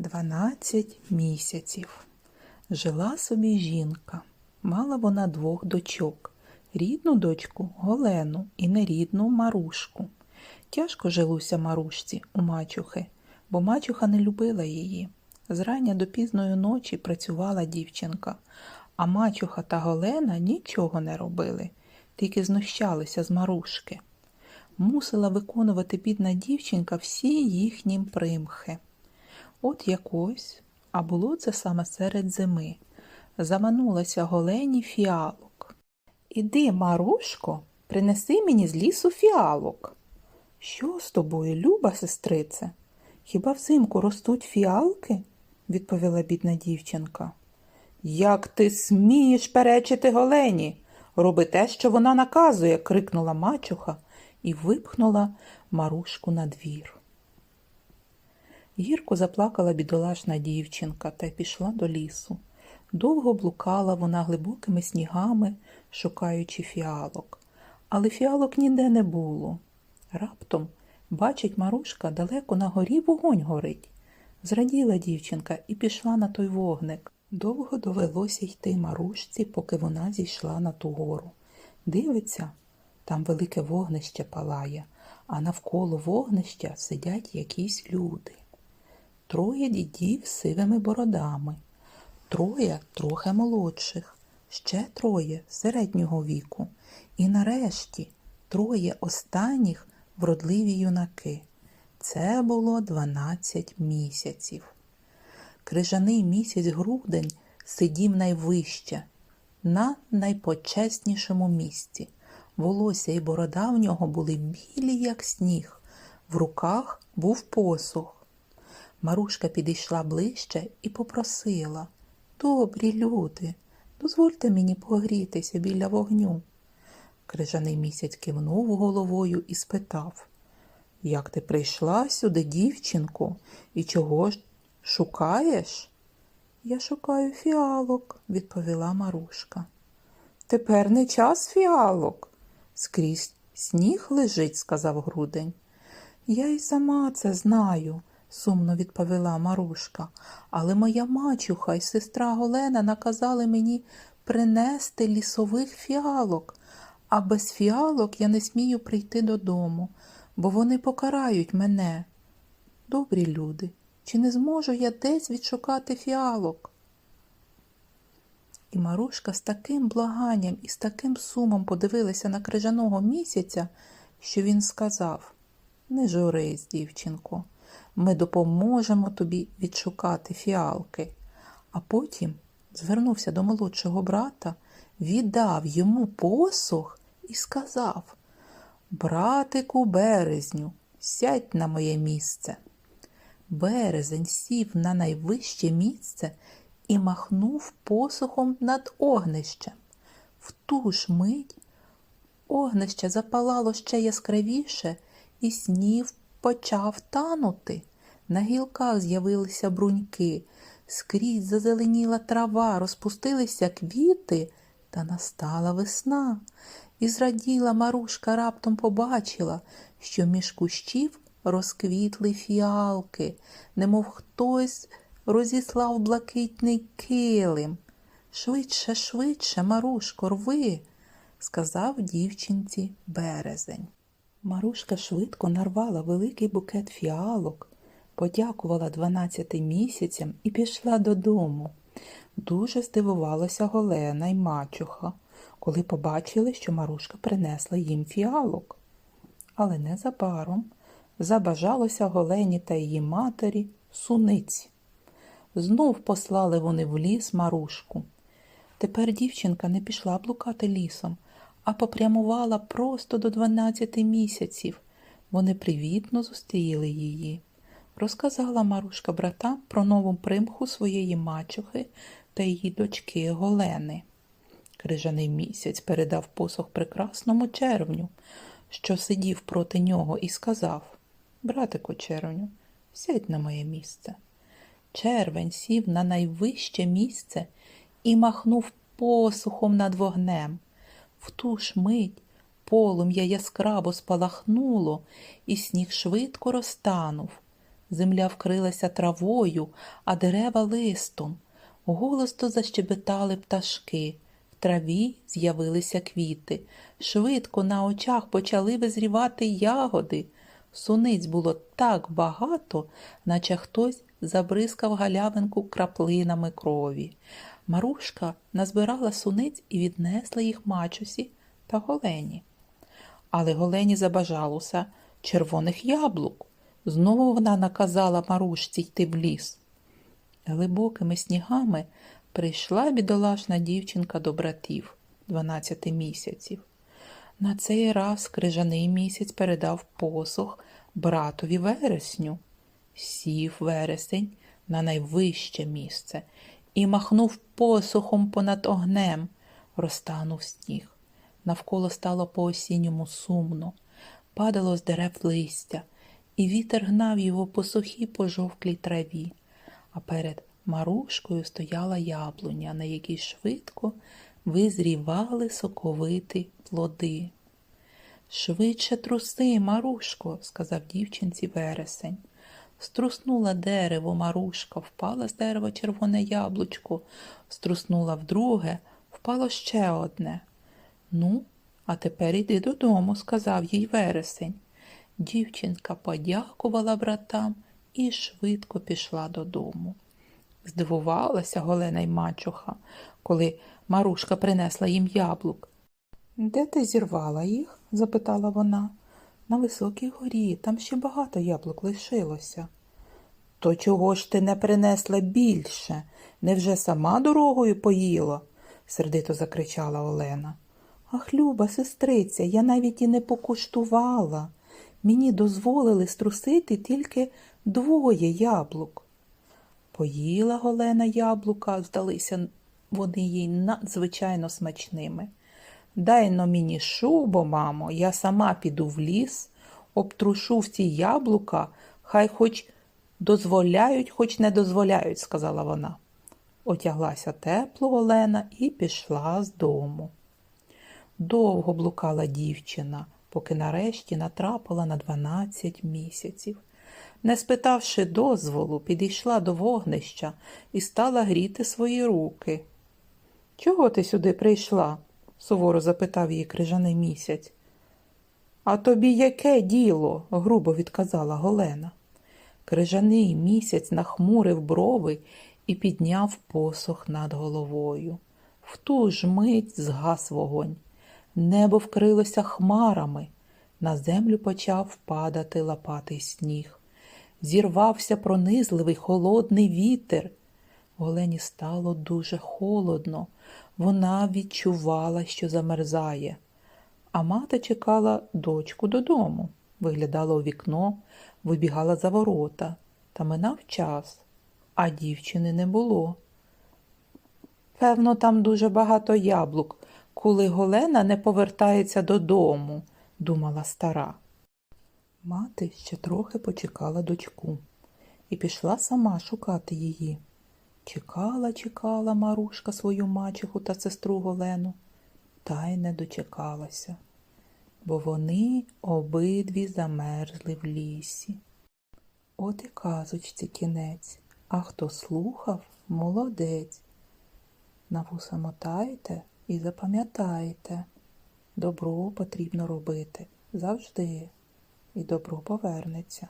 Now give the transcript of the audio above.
Дванадцять місяців. Жила собі жінка. Мала вона двох дочок. Рідну дочку Голену і нерідну Марушку. Тяжко жилося Марушці у мачухи, бо мачуха не любила її. Зрання до пізної ночі працювала дівчинка, а мачуха та Голена нічого не робили, тільки знущалися з Марушки. Мусила виконувати бідна дівчинка всі їхні примхи. От якось, а було це саме серед зими, заманулася голені фіалок. Іди, Марушко, принеси мені з лісу фіалок. Що з тобою, люба сестрице? Хіба взимку ростуть фіалки? відповіла бідна дівчинка. Як ти смієш перечити голені? Роби те, що вона наказує, крикнула мачуха і випхнула Марушку на двір. Гірко заплакала бідолашна дівчинка та пішла до лісу. Довго блукала вона глибокими снігами, шукаючи фіалок. Але фіалок ніде не було. Раптом, бачить Марушка, далеко на горі вогонь горить. Зраділа дівчинка і пішла на той вогник. Довго довелося йти Марушці, поки вона зійшла на ту гору. Дивиться, там велике вогнище палає, а навколо вогнища сидять якісь люди. Троє дідів з сивими бородами, троє трохи молодших, ще троє середнього віку, і нарешті троє останніх вродливі юнаки. Це було 12 місяців. Крижаний місяць грудень сидів найвище, на найпочеснішому місці. Волосся і борода в нього були білі, як сніг, в руках був посух. Марушка підійшла ближче і попросила Добрі люди, дозвольте мені погрітися біля вогню. Крижаний місяць кивнув головою і спитав Як ти прийшла сюди, дівчинку, і чого ж шукаєш? Я шукаю фіалок, відповіла Марушка. Тепер не час фіалок. Скрізь сніг лежить, сказав грудень. Я й сама це знаю, сумно відповіла Марушка, але моя мачуха і сестра Голена наказали мені принести лісових фіалок, а без фіалок я не смію прийти додому, бо вони покарають мене. Добрі люди, чи не зможу я десь відшукати фіалок? І Марушка з таким благанням і з таким сумом подивилася на крижаного місяця, що він сказав Не журись, дівчинко, ми допоможемо тобі відшукати фіалки. А потім звернувся до молодшого брата, віддав йому посох і сказав Братику березню, сядь на моє місце. Березень сів на найвище місце і махнув посухом над огнищем. В ту ж мить огнище запалало ще яскравіше, і сніг почав танути. На гілках з'явилися бруньки, скрізь зазеленіла трава, розпустилися квіти, та настала весна. І зраділа Марушка раптом побачила, що між кущів розквітли фіалки, немов хтось розіслав блакитний килим. Швидше, швидше, Марушко, рви, сказав дівчинці березень. Марушка швидко нарвала великий букет фіалок, подякувала дванадцяти місяцям і пішла додому. Дуже здивувалася Голена й мачуха, коли побачили, що Марушка принесла їм фіалок. Але незабаром забажалося Голені та її матері суниць. Знов послали вони в ліс Марушку. Тепер дівчинка не пішла блукати лісом, а попрямувала просто до дванадцяти місяців. Вони привітно зустріли її. Розказала Марушка братам про нову примху своєї мачухи та її дочки Голени. Крижаний місяць передав посох прекрасному червню, що сидів проти нього, і сказав Братику червню, сядь на моє місце. Червень сів на найвище місце і махнув посухом над вогнем. В ту ж мить полум'я яскраво спалахнуло, і сніг швидко розтанув. Земля вкрилася травою, а дерева листом. Голосно защебетали пташки. В траві з'явилися квіти. Швидко на очах почали визрівати ягоди. Суниць було так багато, наче хтось забризкав галявинку краплинами крові. Марушка назбирала суниць і віднесла їх мачусі та голені. Але голені забажалося червоних яблук. Знову вона наказала Марушці йти в ліс. Глибокими снігами прийшла бідолашна дівчинка до братів 12 місяців. На цей раз крижаний місяць передав посох братові вересню. Сів вересень на найвище місце і махнув посохом понад огнем, розтанув сніг. Навколо стало по осінньому сумно, падало з дерев листя, і вітер гнав його по сухій пожовклій траві, а перед Марушкою стояла яблуня, на якій швидко визрівали соковиті плоди. Швидше труси, Марушко, сказав дівчинці вересень. Струснула дерево Марушка, впала з дерева червоне яблучко, струснула вдруге, впало ще одне. Ну, а тепер іди додому, сказав їй вересень. Дівчинка подякувала братам і швидко пішла додому. Здивувалася Голена й мачуха, коли Марушка принесла їм яблук. Де ти зірвала їх? запитала вона. На високій горі, там ще багато яблук лишилося. То чого ж ти не принесла більше? Невже сама дорогою поїла? сердито закричала Олена. Ах, люба, сестриця, я навіть і не покуштувала. Мені дозволили струсити тільки двоє яблук. Поїла Голена яблука, здалися вони їй надзвичайно смачними. Дай но мені шубу, мамо, я сама піду в ліс, обтрушу всі яблука, хай хоч дозволяють, хоч не дозволяють, сказала вона. Отяглася тепло Олена і пішла з дому. Довго блукала дівчина, поки нарешті натрапила на 12 місяців. Не спитавши дозволу, підійшла до вогнища і стала гріти свої руки. Чого ти сюди прийшла? Суворо запитав її крижаний місяць. А тобі яке діло? грубо відказала Голена. Крижаний місяць нахмурив брови і підняв посох над головою. В ту ж мить згас вогонь. Небо вкрилося хмарами. На землю почав падати лопатий сніг. Зірвався пронизливий холодний вітер. Олені стало дуже холодно. Вона відчувала, що замерзає. А мати чекала дочку додому, виглядала у вікно, вибігала за ворота. Та минав час, а дівчини не було. Певно, там дуже багато яблук, коли Голена не повертається додому, думала стара. Мати ще трохи почекала дочку і пішла сама шукати її. Чекала, чекала Марушка свою мачеху та сестру Голену, та й не дочекалася, бо вони обидві замерзли в лісі. От і казочці кінець, а хто слухав, молодець. На вуса мотайте і запам'ятайте, добро потрібно робити завжди, і добро повернеться.